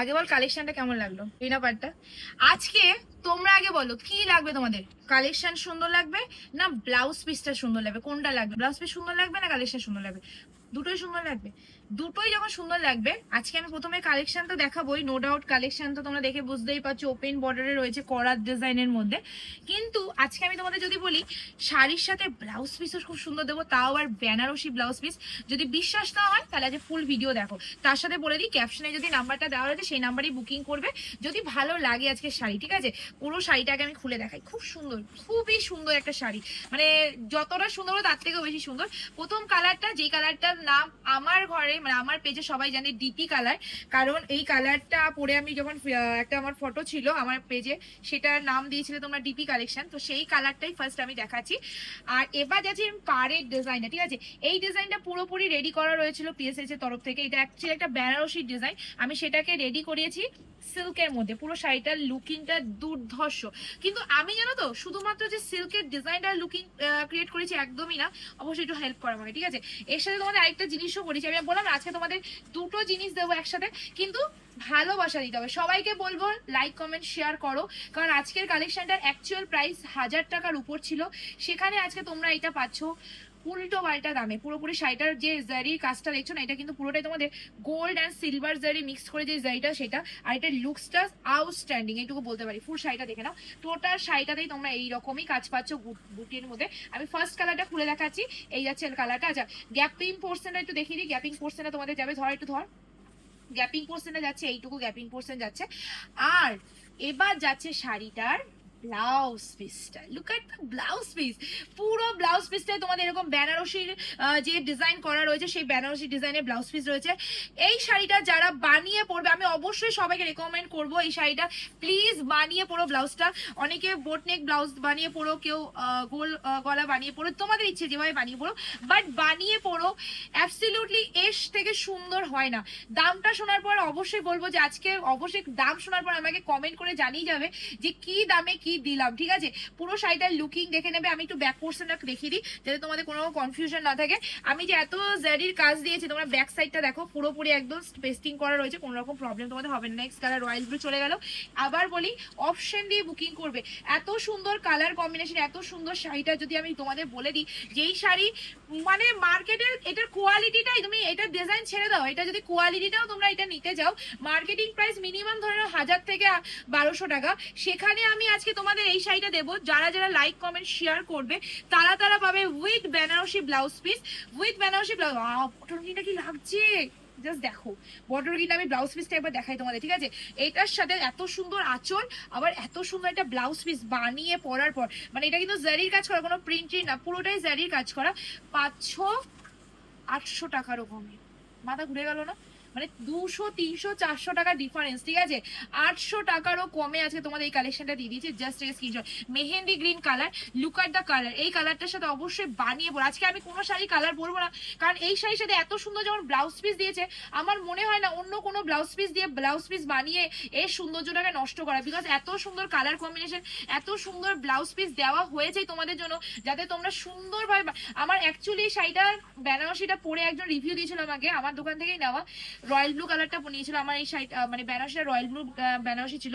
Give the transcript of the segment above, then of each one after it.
আগে বল কালেকশনটা কেমন লাগল? রিনা পাটটা। আজকে তোমরা আগে বলো, কি লাগবে তোমাদের? কালেকশন সুন্দর লাগবে না ব্লাউজ পিসটা সুন্দর লাগবে? কোনটা লাগবে? ব্লাউজ পিস সুন্দর লাগবে না কালেকশন সুন্দর লাগবে? দুটোই সুন্দর লাগবে। দুটোই যখন সুন্দর লাগবে, আজকে আমি প্রথমে কালেকশন তো দেখাবোই নো ডাউট কালেকশন তো তোমরা দেখে বুঝতেই পারছ ওপেন বর্ডারে রয়েছে করার ডিজাইনের মধ্যে। কিন্তু আজকে আমি তোমাদের যদি বলি, শাড়ির সাথে ব্লাউজ পিসও খুব সুন্দর দেবো, তাও আর বেনারসি ব্লাউজ পিস যদি বিশ্বাস না হয়, তাহলে আজ ফুল ভিডিও দেখো। তার সাথে বলে দিই ক্যাপশনে যদি নাম্বারটা দেওয়া আছে সেই নাম্বারই বুকিং করবে। যদি ভালো লাগে আজকে শাড়ি, ঠিক আছে? পুরো শাড়িটাকে আমি খুলে দেখাই। খুব সুন্দর, খুবই সুন্দর একটা শাড়ি। মানে যতটা সুন্দর তার থেকেও বেশি সুন্দর। প্রথম কালারটা যেই কালারটার নাম আমার ঘরে মানে আমার পেজে সবাই জানে ডিপি কালার কারণ এই কালারটা পরে আমি যখন একটা আমার ফটো ছিল আমার পেজে সেটার নাম দিয়েছিলে তোমরা ডিপি কালেকশন তো সেই কালারটাই ফার্স্ট আমি দেখাচ্ছি। আর এবার যাচ্ছি পাড়ের ডিজাইনটা ঠিক আছে? এই ডিজাইনটা পুরোপুরি রেডি করা রয়েছিল পিএসএস এর তরফ থেকে। এটা অ্যাকচুয়ালি একটা বেনারসি ডিজাইন আমি সেটাকে রেডি করিয়েছি সিল্কের মধ্যে। পুরো শাড়িটার লুকিংটা দুর্ধর্ষ। কিন্তু আমি জানো তো, শুধুমাত্র যে সিল্কের ডিজাইনটা লুকিং ক্রিয়েট করেছি একদমই না, অবশ্যই একটু হেল্প করা আমাকে ঠিক আছে? এর সাথে তোমাদের আরেকটা জিনিসও করেছি। আমি বললাম আজকে তোমাদের দুটো জিনিস দেবো একসাথে। কিন্তু ভালোবাসা দিতে হবে। সবাইকে বলব লাইক কমেন্ট শেয়ার করো। কারণ আজকের কালেকশনটার অ্যাকচুয়াল প্রাইস হাজার টাকার উপর ছিল। সেখানে আজকে তোমরা এটা পাচ্ছ উল্টো পাল্টা দামে। পুরোপুরি শাড়িটার যে জারির কাজটা দেখছ না, এটা কিন্তু পুরোটাই তোমাদের gold and silver zari mix করে যে জারিটা সেটা। আর এটার লুকসটা আউটস্ট্যান্ডিং এইটুকু বলতে পারি। ফুল শাড়িটা দেখে নাও। টোটাল শাড়িটাতেই তোমরা এইরকমই কাজ পাচ্ছ বুটির মধ্যে। আমি ফার্স্ট কালারটা খুলে দেখাচ্ছি। এই যাচ্ছে কালারটা আচ্ছা গ্যাপিং পোর্শনটা একটু দেখিয়ে দিই। গ্যাপিং পোর্শনটা তোমাদের যাবে। ধর, একটু ধর। গ্যাপিং পোর্শনে যাচ্ছে এইটুকু গ্যাপিং পোর্শন যাচ্ছে। আর এবার যাচ্ছে শাড়িটার ব্লাউজ পিসটা। Look at the blouse piece পুরো ব্লাউজ পিসটাই তোমাদের এরকম বেনারসির যে ডিজাইন করা রয়েছে, সেই বেনারসি ডিজাইনের ব্লাউজ পিস রয়েছে। এই শাড়িটা যারা বানিয়ে পরবে, আমি অবশ্যই সবাইকে রেকমেন্ড করব এই শাড়িটা। প্লিজ বানিয়ে পরো ব্লাউজটা অনেকে বোটনেক ব্লাউজ বানিয়ে পরো, কেউ গোল গলা বানিয়ে পরো, তোমাদের ইচ্ছে যেভাবে বানিয়ে পরো। বাট বানিয়ে পরো অ্যাবসলিউটলি এস থেকে সুন্দর হয় না। দামটা শোনার পর অবশ্যই বলব যে আজকে অবশ্যই দাম শোনার পর আমাকে কমেন্ট করে জানিয়ে যাবে যে কি দামে কি দিলাম, ঠিক আছে? পুরো শাড়িটার লুকিং দেখে নেবে, আমি একটু ব্যাক পোর্শনটা দেখিয়ে দিই, যাতে তোমাদের কোনো কনফিউশন না থাকে। আমি যে এত জারির কাজ দিয়েছি, তোমরা ব্যাক সাইডটা দেখো, পুরোপুরি একদম পেস্টিং করা রয়েছে, কোনো রকম প্রবলেম তোমাদের হবে না। নেক্সট কালার রয়্যাল ব্লু চলে গেল। আবার বলি অপশন দিয়ে বুকিং করবে। এত সুন্দর কালার কম্বিনেশন এত সুন্দর শাড়িটা যদি আমি তোমাদের বলে দিই, যেই শাড়ি মানে মার্কেটের এটার কোয়ালিটিটাই তুমি এটার ডিজাইন ছেড়ে দাও। এটা যদি কোয়ালিটিটাও তোমরা এটা নিতে যাও মার্কেটিং প্রাইস মিনিমাম ধরে হাজার থেকে বারোশো টাকা। সেখানে আমি আজকে তোমাদের এই শাড়িটা দেবো। যারা যারা লাইক কমেন্ট শেয়ার করবে, তারা তারা পাবে with Banarasi blouse piece with Banarasi blouse পটরকিটা কি লাগছে? জাস্ট দেখো। বর্ডার আমি ব্লাউজ পিসটা একবার দেখাই তোমাদের, ঠিক আছে? এটার সাথে এত সুন্দর আঁচল, আবার এত সুন্দর একটা ব্লাউজ পিস বানিয়ে পরার পর মানে এটা কিন্তু জারির কাজ করা, কোনো প্রিন্টিং না, পুরোটাই জারির কাজ করা। পাঁচশো আটশো টাকারও কমে মাথা ঘুরে গেল না? মানে দুশো, তিনশো, চারশো টাকার ডিফারেন্স ঠিক আছে? আটশো টাকারও কমে আজকে তোমাদের এই কালেকশনটা দিয়ে দিয়েছি জাস্ট এই screenshot mehendi green colour look at the colour এই কালারটার সাথে অবশ্যই বানিয়ে পড়ো। আজকে আমি কোনো শাড়ি কালার পরবো না, কারণ এই শাড়ির সাথে এত সুন্দর যেমন ব্লাউজ পিস দিয়েছে, আমার মনে হয় না অন্য কোনো ব্লাউজ পিস দিয়ে ব্লাউজ পিস বানিয়ে এর সৌন্দর্যটাকে নষ্ট করা। বিকজ এত সুন্দর কালার কম্বিনেশন এত সুন্দর ব্লাউজ পিস দেওয়া হয়েছে তোমাদের জন্য, যাতে তোমরা সুন্দরভাবে আমার অ্যাকচুয়ালি শাড়িটার বেনারসিটা পরে একজন রিভিউ দিয়েছিল আমাকে, আমার দোকান থেকেই নেওয়া। রয়্যাল ব্লু কালারটা নিয়েছিল আমার এই শাড়ি মানে বেনারসিটা রয়্যাল ব্লু বেনারসি ছিল।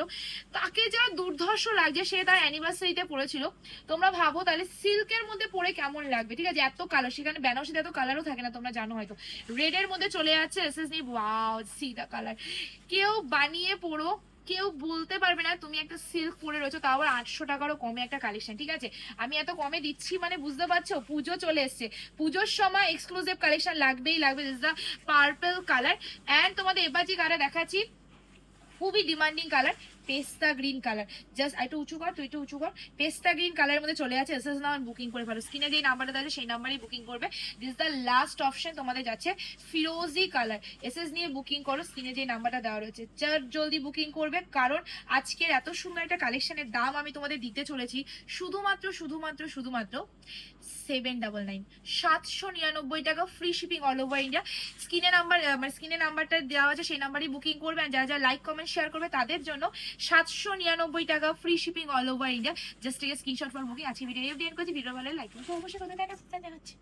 তাকে যা দুর্ধর্ষ লাগছে, সে তার অ্যানিভার্সারিতে পড়েছিল তোমরা ভাবো তাহলে সিল্কের মধ্যে পরে কেমন লাগবে? ঠিক আছে, এত কালার সেখানে বেনারসিতে এত কালারও থাকে না, তোমরা জানো হয়তো। রেডের মধ্যে চলে যাচ্ছে এস এস নি ওয়াও সি দা কালার কেউ বানিয়ে পড়ো কেউ বলতে পারবে না তুমি একটা সিল্ক পরে রয়েছো, তাও আবার আটশো টাকারও কমে একটা কালেকশন ঠিক আছে? আমি এত কমে দিচ্ছি মানে বুঝতে পারছ? পুজো চলে এসছে। পুজোর সময় এক্সক্লুসিভ কালেকশন লাগবেই লাগবে this the purple colour and তোমাদের এবার যে কালার দেখাচ্ছি, খুবই ডিমান্ডিং কালার পেস্তা গ্রিন কালার। জাস্ট একটু উঁচু কর, তুই একটু উঁচু কর। পেস্তা গ্রিন কালারের মধ্যে চলে আছে এস এস নাম বুকিং করে ফেলো। স্ক্রিনে যেই নাম্বারটা আছে, সেই নাম্বারেই বুকিং করবে। দিস দ্য লাস্ট অপশন তোমাদের যাচ্ছে ফিরোজি কালার এস এস নিয়ে বুকিং করো স্ক্রিনে যে নাম্বারটা দেওয়া রয়েছে। চার জলদি বুকিং করবে, কারণ আজকের এত সুন্দর একটা কালেকশনের দাম আমি তোমাদের দিতে চলেছি। শুধুমাত্র শুধুমাত্র শুধুমাত্র সেভেন ডাবল নাইন সাতশো নিরানব্বই টাকা free shipping all over India স্ক্রিনে নাম্বার মানে স্ক্রিনে নাম্বারটা দেওয়া আছে, সেই নাম্বারই বুকিং করবে। আর যারা যারা লাইক কমেন্ট শেয়ার করবে, তাদের জন্য সাতশো নিরানব্বই টাকা free shipping all over India just screenshot for booking আজকে ভিডিও এফ করছি। ভিডিও ভালো লাইক অবশ্যই কথা দেখা দেখাচ্ছি